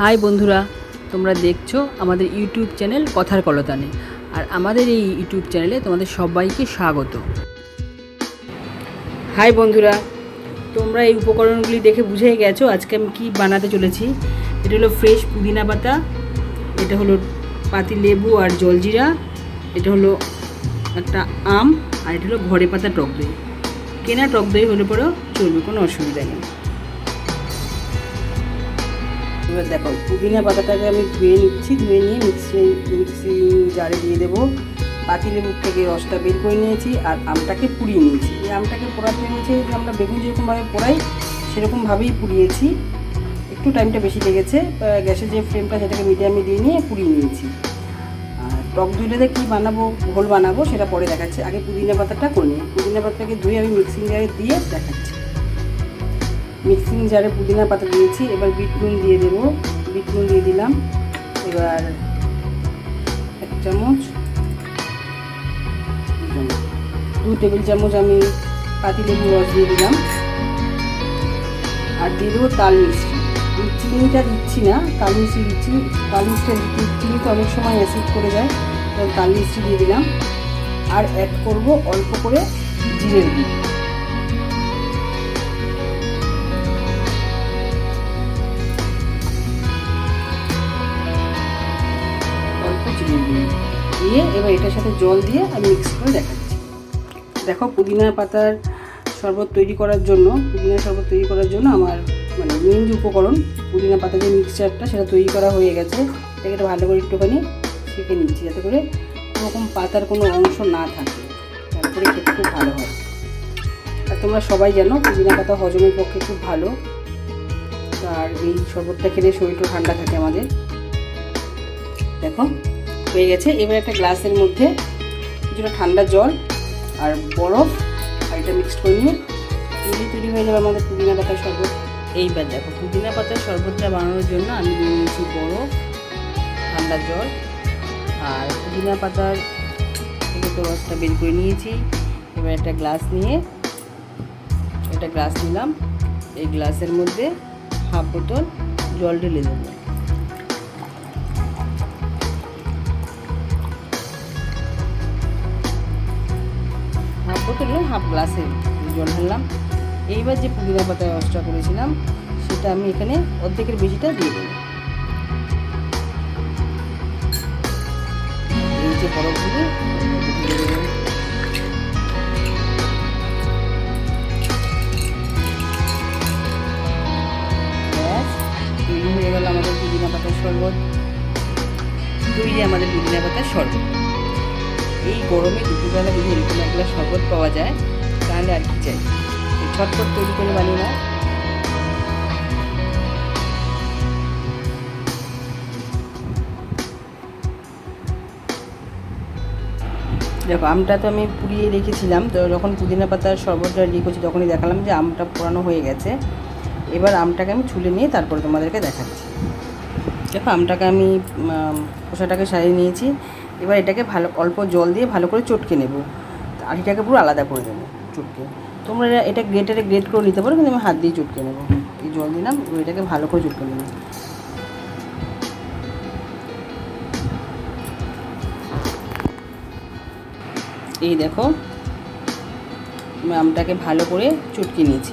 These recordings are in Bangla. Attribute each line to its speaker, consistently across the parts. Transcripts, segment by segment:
Speaker 1: হাই বন্ধুরা, তোমরা দেখছ আমাদের ইউটিউব চ্যানেল কথার কলতানে। আর আমাদের এই ইউটিউব চ্যানেলে তোমাদের সবাইকে স্বাগত। হাই বন্ধুরা, তোমরা এই উপকরণগুলি দেখে বুঝেই গেছো আজকে আমি কী বানাতে চলেছি। এটা হলো ফ্রেশ পুদিনা পাতা, এটা হলো পাতি লেবু আর জলজিরা, এটা হলো একটা আম, আর এটা হলো ঘরে পাতা টক দই। কেনা টক দই হলে পরেও চলবে, কোনো অসুবিধা নেই। এবার দেখো, পুদিনা পাতাটাকে আমি ধুয়ে নিচ্ছি, ধুয়ে নিয়ে মিক্সি মিক্সি জারে দিয়ে দেবো। পাতিলেবুর থেকে রসটা বের করে নিয়েছি আর আমটাকে পুড়িয়ে নিয়েছি। এই আমটাকে পোড়াতে হয়েছে যে আমরা বেগুন যেরকমভাবে পোড়াই, সেরকমভাবেই পুড়িয়েছি। একটু টাইমটা বেশি লেগেছে গ্যাসের যে ফ্লেমটা সেটাকে মিডিয়ামে দিয়ে নিয়ে পুড়িয়ে নিয়েছি। আর টক দইটাতে কী বানাবো, ঘোল বানাবো, সেটা পরে দেখাচ্ছি। আগে পুদিনা পাতাটা করে নিই। পুদিনা পাতাটাকে ধুয়ে আমি মিক্সিং জারে দিয়ে দেখাচ্ছি। মিক্সিং জারে পুদিনা পাতা দিয়েছি, এবার বিট নুন দিয়ে দেবো। বিট নুন দিয়ে দিলাম। এবার এক চামচ। দু টেবিল চামচ আমি পাতিলেবু রস দিয়ে দিলাম। আর দিয়ে দেবো তাল মিষ্টি। চিনিটা দিচ্ছি না, তাল মিষ্টি দিচ্ছি। তাল মিষ্টি চিনি তো অনেক সময় অ্যাসিড করে যায় তো তাল মিষ্টি দিয়ে দিলাম। আর অ্যাড করব অল্প করে জিরের গুঁড়ো। এবার এটার সাথে জল দিয়ে আমি মিক্স করে দেখাচ্ছি। দেখো পুদিনা পাতার শরবত তৈরি করার জন্য, পুদিনা শরবত তৈরি করার জন্য আমার মানে মেন যে উপকরণ, পুদিনা পাতা যে মিক্সচারটা সেটা তৈরি করা হয়ে গেছে। এটাকে একটু ভালো করে একটুখানি ছেঁকে নিচ্ছি যাতে করে কোনোরকম পাতার কোনো অংশ না থাকে তারপরে খেতে খুব ভালো হয়। আর তোমরা সবাই জানো, পুদিনা পাতা হজমের পক্ষে খুব ভালো। আর এই শরবতটা খেলে শরীরটা ঠান্ডা থাকে আমাদের। দেখো। হয়ে গেছে। এবার একটা গ্লাসের মধ্যে কিছুটা ঠান্ডা জল আর বরফ আর এটা মিক্সড করে নিয়ে তৈরি তৈরি হয়ে যাবে আমাদের পুদিনা পাতার শরবত। এইবার দেখো, পুদিনা পাতার শরবতটা বানানোর জন্য আমি নিয়ে নিয়েছি বরফ, ঠান্ডা জল আর পুদিনা পাতার তো রসটা বের করে নিয়েছি। এবার একটা গ্লাস নিয়ে একটা গ্লাস নিলাম। এই গ্লাসের মধ্যে হাফ বোতল জল ঢেলে দেবো। বোতল হাফ গ্লাসে জল ঢাললাম। এইবার যে পুদিনা পাতার রসটা করেছিলাম, সেটা আমি এখানে অর্ধেকের বেশিটা দিয়ে তৈরি হয়ে আমাদের পুদিনা পাতার শরবত। তৈরি আমাদের পুদিনা পাতার শরবত। এই গরমে দুপুরবেলা যদি এরকম এক গ্লাস শরবত পাওয়া যায়, তাহলে আর কি চাই? ছটপট তৈরি করে বানিয়ে নাও। দেখো, আমটা তো আমি পুড়িয়ে রেখেছিলাম, তো যখন পুদিনা পাতার শরবতটা রেডি করছি, তখনই দেখালাম যে আমটা পোড়ানো হয়ে গেছে। এবার আমটাকে আমি ছুলে নিয়ে তারপরে তোমাদেরকে দেখাচ্ছি। দেখো, আমটাকে আমি খোসাটাকে সারিয়ে নিয়েছি। এবার এটাকে ভালো, অল্প জল দিয়ে ভালো করে চটকে নেব। আঠিটাকে পুরো আলাদা করে দেবো চটকে। তোমরা এটা- গ্রেটারে গ্রেট করে নিতে পারো, কিন্তু আমি হাত দিয়ে চটকে নেব। এই জল দিলাম এটাকে ভালো করে চটকে নেব। এই দেখো, আমি আমটাকে ভালো করে চটকে নিয়েছি।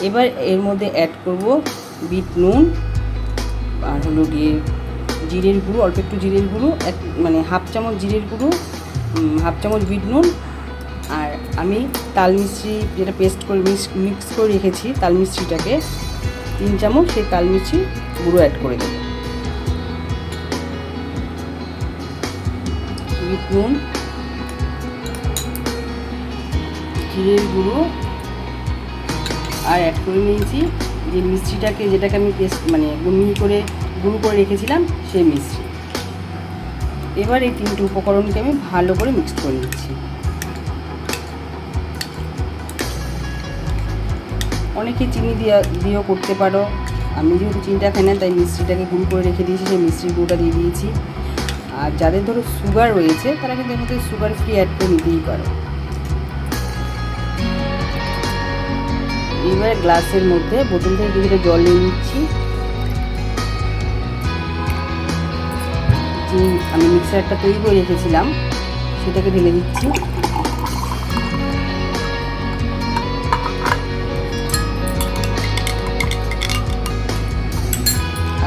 Speaker 1: এবার এর মধ্যে অ্যাড করব বিট নুন, আর হলো গিয়ে জিরের গুঁড়ো, অল্প একটু জিরের গুঁড়ো, এক মানে হাফ চামচ জিরের গুঁড়ো হাফ চামচ বিট নুন, আর আমি তাল মিষ্টি যেটা পেস্ট করে মিক্স মিক্স করে রেখেছি তাল মিষ্টিটাকে, তিন চামচ সেই তাল মিষ্টি গুঁড়ো অ্যাড করে দেবো। বিট নুন, জিরের গুঁড়ো, আর অ্যাড করে নিয়েছি। যে মিষ্টিটাকে, যেটাকে আমি পেস্ট মানে মিহি করে গুঁড়ো করে রেখেছিলাম সেই মিষ্টি এবার এই তিনটে উপকরণকে আমি ভালো করে মিক্স করে নিচ্ছি। অনেকে চিনি দিয়া, দিয়েও করতে পারো। আমি যেহেতু চিনিটা খাই না, তাই মিষ্টিটাকে গুঁড়ো করে রেখে দিয়েছি, সেই মিষ্টির গুঁড়োটা দিয়ে দিয়েছি। আর যাদের ধরো সুগার রয়েছে, তারা কিন্তু এর মধ্যে সুগার ফ্রি অ্যাড করে নিতেই পারো। এবার গ্লাসের মধ্যে বোতল থেকে কিছুটা জল নিয়ে নিচ্ছি। যে আমি মিক্সারটা তৈরি করে রেখেছিলাম, সেটাকে ঢেলে দিচ্ছি।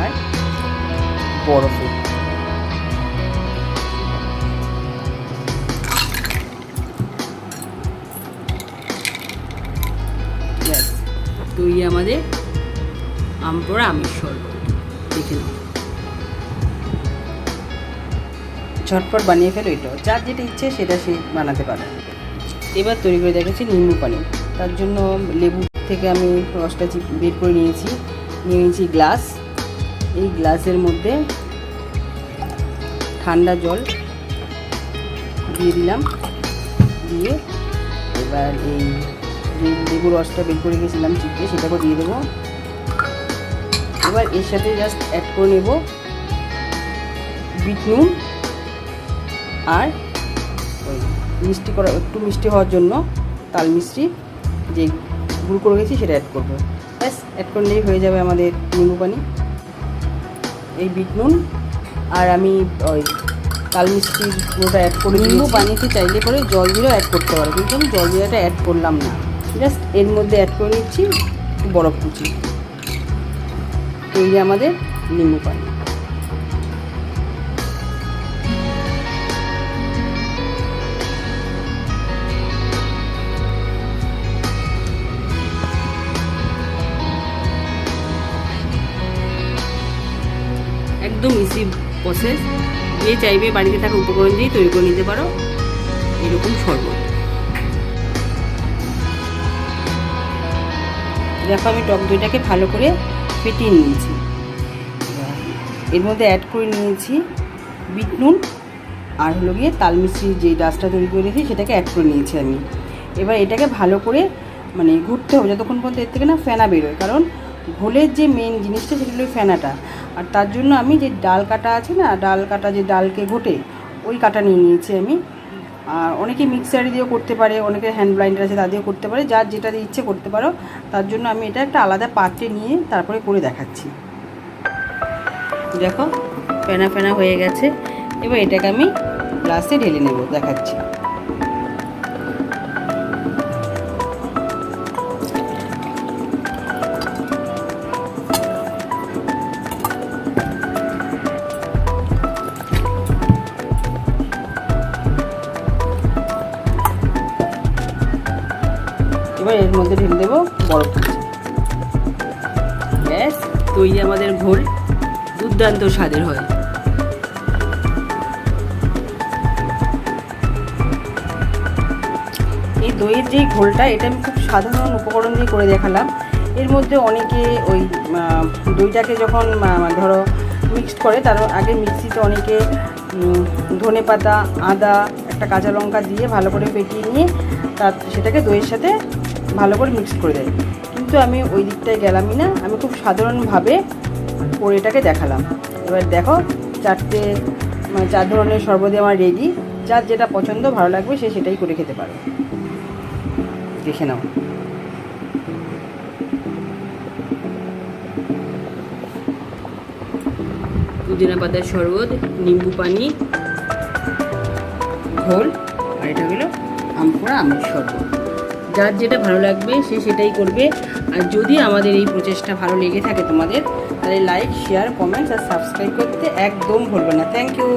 Speaker 1: আর আমাদের আমপোড়া আমের শরবত। দেখে নাও। ঝটপট বানিয়ে ফেলো এটাও যার যেটা ইচ্ছে সেটা সে বানাতে পারে। এবার তৈরি করে দেখেছি নিম্বু পানি। তার জন্য লেবু থেকে আমি রসটা বের করে নিয়েছি। নিয়ে নিয়েছি গ্লাস। এই গ্লাসের মধ্যে ঠান্ডা জল দিয়ে দিলাম। দিয়ে এবার এই যে লেবু রসটা বের করে গেছিলাম চিপে, সেটাকেও দিয়ে দেবো। এবার এর সাথে জাস্ট অ্যাড করে নেব বিট নুন। আর ওই মিষ্টি করা একটু মিষ্টি হওয়ার জন্য তাল মিষ্টি যে গুঁড়ো করে গেছি সেটা অ্যাড করব। ব্যাস অ্যাড করলেই হয়ে যাবে আমাদের নিম্বু পানি এই বিট নুন আর আমি ওই তাল মিষ্টির গুঁড়োটা অ্যাড করে নিম্বু পানিতে চাইলে পরে জল দিয়েও অ্যাড করতে পারো কিন্তু আমি জল দিয়েটা অ্যাড করলাম না। জাস্ট এর মধ্যে অ্যাড করে নিচ্ছি বরফ কুচি। তৈরি আমাদের নিম্বু পানি। প্রসেস যে চাইবে বাড়িতে থাকা উপকরণ দিয়েই তৈরি করে নিতে পারো। এরকম শরবত। দেখো আমি টক দইটাকে ভালো করে ফেটিয়ে নিয়েছি। এর মধ্যে অ্যাড করে নিয়েছি বিট নুন আর হলো গিয়ে তাল মিষ্টির যে ডাসটা তৈরি করে রেখেছি, সেটাকে অ্যাড করে নিয়েছি আমি। এবার এটাকে ভালো করে মানে ঘুরতে হবে, যতক্ষণ পর্যন্ত এর থেকে না ফেনা বেরোয়, কারণ ঘোলের যে মেন জিনিসটা সেটা হলো ফেনাটা। আর তার জন্য আমি যে ডাল কাটা আছে না, ডাল কাটা যে ডালকে ঘটে, ওই কাটা নিয়ে নিয়েছি আমি। আর অনেকে মিক্সারে দিয়েও করতে পারে, অনেকে হ্যান্ড ব্লাইন্ডার আছে, তা দিয়েও করতে পারে, যার যেটা দিয়ে ইচ্ছে করতে পারো, তার জন্য আমি এটা একটা আলাদা পাত্রে নিয়ে তারপরে করে দেখাচ্ছি। দেখো, ফেনা ফেনা হয়ে গেছে। এবার এটাকে আমি গ্লাসে ঢেলে নেব, দেখাচ্ছি। তৈরি আমাদের ঘোল দুর্দান্ত স্বাদের হয়। এই দইয়ের যেই ঘোলটা, এটা আমি খুব সাধারণ উপকরণ দিয়ে করে দেখালাম। এর মধ্যে অনেকে ওই দইটাকে যখন ধরো মিক্সড করে, তার আগে মিক্সিতে অনেকে ধনে পাতা, আদা, একটা কাঁচা লঙ্কা দিয়ে ভালো করে পেটিয়ে নিয়ে তার, সেটাকে দইয়ের সাথে ভালো করে মিক্স করে দেয়। কিন্তু আমি ওই দিকটায় গেলামই না, আমি খুব সাধারণভাবে করে এটাকে দেখালাম। এবার দেখো, চারটে মানে চার ধরনের সর্বদে আমার রেডি যার যেটা পছন্দ, ভালো লাগবে, সে সেটাই করে খেতে পারে। দেখে নাও। পুদিনা পাতার শরবত, নিম্বু পানি, ঘোল, আর এটা হলো আমপোড়া আমের শরবত। যার যেটা ভালো লাগবে সে সেটাই করবে। আর যদি আমাদের এই প্রচেষ্টা ভালো লেগে থাকে তোমাদের, তাহলে লাইক শেয়ার কমেন্টস আর সাবস্ক্রাইব করতে একদম ভুলবে না। Thank you